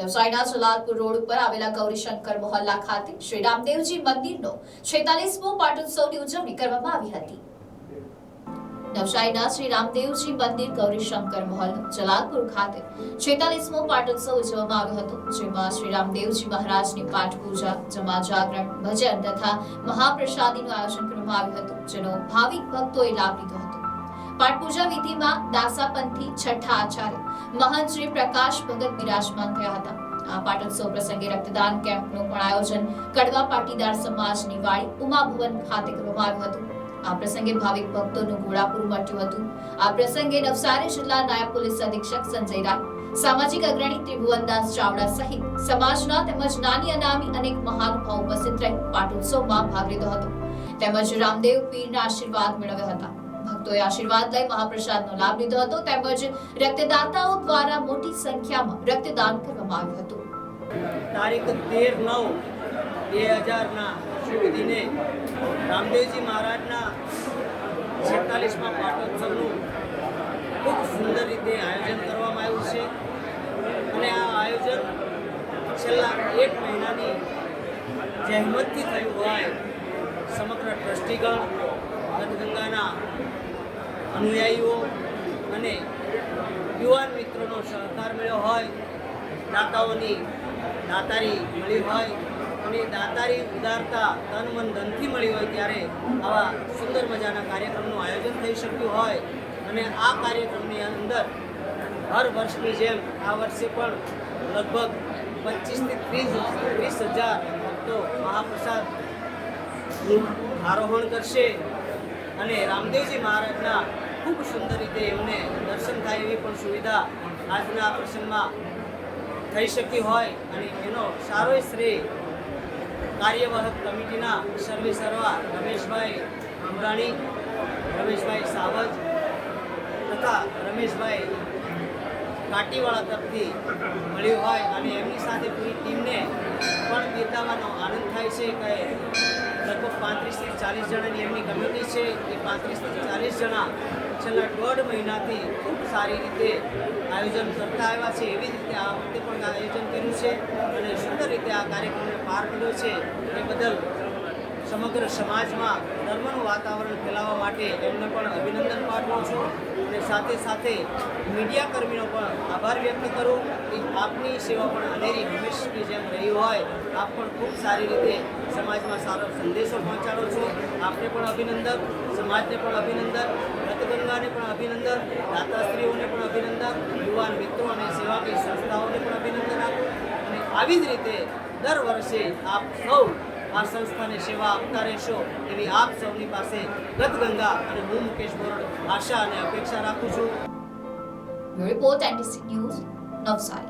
નવસારીના જલાલપુર રોડ ઉપર આવેલા ગૌરીશંકર મોહલ્લા ખાતે શ્રી રામદેવજી મંદિરનો છેતાલીસમો પાટોત્સવની ઉજવણી કરવામાં આવી હતી. નવસારીના શ્રી રામદેવજી મંદિર ગૌરીશંકર મહોલ જલાલપુર ખાતે છેતાલીસમો પાટોત્સવ ઉજવવામાં આવ્યો હતો, જેમાં શ્રી રામદેવજી મહારાજની પાઠ પૂજા જમા જાગરણ ભજન તથા મહાપ્રસાદીનું આયોજન કરવામાં આવ્યું હતું, જેનો ભાવિક ભક્તોએ લાભ લીધો હતો. પાઠ પૂજા વિધિમાં દાસાપંથી છઠ્ઠા આચાર્ય. મહંત શ્રી પ્રકાશ ભગત બિરાજમાન થયા હતા. આ પાટોત્સવ પ્રસંગે રક્તદાન કેમ્પનું પણ આયોજન કડવા પાટીદાર સમાજની વાડી ઉમાભવન ખાતે કરવામાં આવ્યું હતું. આ પ્રસંગે ભાવિક ભક્તોનું ઘોડાપુર મટ્યું હતું. આ પ્રસંગે નવસારી જિલ્લા નાયબ પોલીસ અધિક્ષક સંજય રાય, સામાજિક અગ્રણી ત્રિભુવનદાસ ચાવડા સહિત સમાજના તેમજ નાની અનામી અનેક મહાનુભાવો ઉપસ્થિત રહી પાટોત્સવમાં ભાગ લીધો હતો. તેમજ રામદેવ પીરના આશીર્વાદ મેળવ્યા હતા. ભક્તોએ આશીર્વાદ લઈ મહાપ્રસાદનો લાભ લીધો હતો. તેમજ રક્તદાતાઓ દ્વારા મોટી સંખ્યામાં રક્તદાન કરવામાં આવ્યું હતું. તારીખ તેર નવ બે હજારના શુભ દિને રામદેવજી મહારાજના છેતાલીસમાં પાટોત્સવનું ખૂબ સુંદર રીતે આયોજન કરવામાં આવ્યું છે. અને આ આયોજન છેલ્લા એક મહિનાની જહેમતથી થયું હોય સમગ્ર ટ્રસ્ટીગણ ગંગાના અનુયાયીઓ અને યુવાન મિત્રોનો સહકાર મળ્યો હોય, દાતાઓની દાતારી મળી હોય અને દાતારી ઉદારતા તન મન ધનથી મળી હોય ત્યારે આવા સુંદર મજાના કાર્યક્રમનું આયોજન થઈ શક્યું હોય અને આ કાર્યક્રમની અંદર હર વર્ષની જેમ આ વર્ષે પણ લગભગ પચીસથી ત્રીસ ત્રીસ હજાર ભક્તો મહાપ્રસાદ આરોહણ કરશે. અને રામદેવજી મહારાજના ખૂબ સુંદર રીતે એમને દર્શન થાય એવી પણ સુવિધા આજના પ્રસંગમાં થઈ શકી હોય અને એનો સારો શ્રેય કાર્યવાહક કમિટીના સર્વે સર્વા રમેશભાઈ અંબાણી રમેશભાઈ સાવજ તથા રમેશભાઈ કાટીવાળા તરફથી મળ્યું હોય અને એમની સાથે પૂરી ટીમને પણ બિરદાવવાનો આનંદ થાય છે કે પાંત્રીસથી ચાલીસ જણાની એમની કમિટી છે. એ પાંત્રીસથી ચાલીસ જણા છેલ્લા દોઢ મહિનાથી ખૂબ સારી રીતે આયોજન કરતા આવ્યા છે. એવી રીતે આ વખતે પણ આયોજન કર્યું છે અને સુંદર રીતે આ કાર્યક્રમને પાર કર્યો છે. એ બદલ સમગ્ર સમાજમાં ધર્મનું વાતાવરણ ફેલાવવા માટે એમને પણ અભિનંદન પાઠવું છું. અને સાથે સાથે મીડિયા કર્મીનો પણ આભાર વ્યક્ત કરું કે આપની સેવા પણ અનેરી હંમેશની જેમ રહી હોય. આપ પણ ખૂબ સારી રીતે સમાજમાં સારો સંદેશો પહોંચાડો છો. આપને પણ અભિનંદન, સમાજને પણ અભિનંદન રતગંગાને પણ અભિનંદન, દાતાશ્રીઓને પણ અભિનંદન, યુવાન મિત્રો અને સેવાકીય સંસ્થાઓને પણ અભિનંદન આપું. અને આવી જ રીતે દર વર્ષે આપ સૌ આ સંસ્થાને સેવા આપતા રહેશો એવી આપ સૌની પાસે ગતગંગા અને હું મુકેશ બોરડ આશા અને અપેક્ષા રાખું છું. Report and news Navsari.